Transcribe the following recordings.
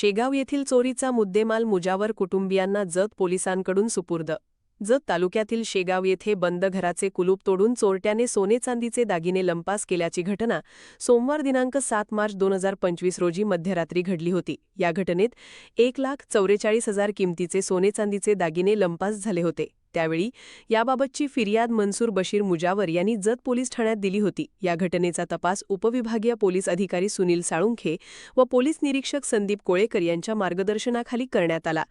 शेगाव येथील चोरीचा मुद्देमाल मुजावर कुटुंबियांना जत पोलिसांकडून सुपूर्द. जत तालुक्यातील शेगाव येथे बंद घराचे कुलूप तोडून चोरट्याने सोने चांदीचे दागिने लंपास केल्याची घटना सोमवार दिनांक सात मार्च दोन हजार पंचवीस रोजी मध्यरात्री घडली होती. या घटनेत एक लाख चौवेचाळीस हजार किमतीचे सोने चांदीचे दागिने लंपास झाले होते. त्यावेळी याबाबतची फिर्याद मनसूर बशीर मुजावर यांनी जत पोलीस ठाण्यात दिली होती. या घटनेचा तपास उपविभागीय पोलीस अधिकारी सुनील साळुंखे व पोलीस निरीक्षक संदीप कोळेकर यांच्या मार्गदर्शनाखाली करण्यात आला.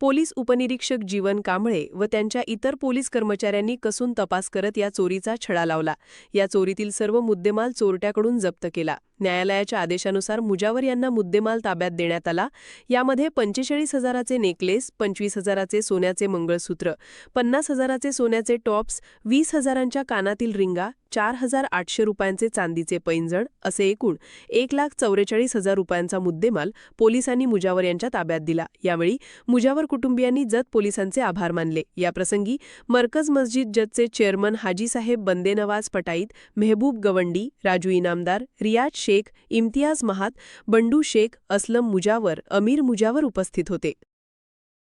पोलीस उपनिरीक्षक जीवन कांबळे व त्यांच्या इतर पोलीस कर्मचाऱ्यांनी कसून तपास करत या चोरीचा छडा लावला. या चोरीतील सर्व मुद्देमाल चोरट्याकडून जप्त केला. न्यायालयाच्या आदेशानुसार मुजावर यांना मुद्देमाल ताब्यात देण्यात आला. यामध्ये पंचेचाळीस हजाराचे नेकलेस पंचवीस हजाराचे सोन्याचे मंगळसूत्र पन्नास हजाराचे सोन्याचे टॉप्स वीस हजारांच्या कानातील रिंगा चार हजार आठशे रुपयांचे चांदीचे पैंजण असे एकूण एक लाख चौवेचाळीस हजार रुपयांचा मुद्देमाल पोलिसांनी मुजावर यांच्या ताब्यात दिला. यावेळी मुजावर कुटुंबियांनी जत पोलिसांचे आभार मानले. याप्रसंगी मरकज मस्जिद जतचे चेअरमन हाजीसाहेब बंदेनवाज पटाईत मेहबूब गवंडी राजू इनामदार रियाज शेख इम्तियाज महात बंडू शेख असलम मुजावर अमीर मुजावर उपस्थित होते.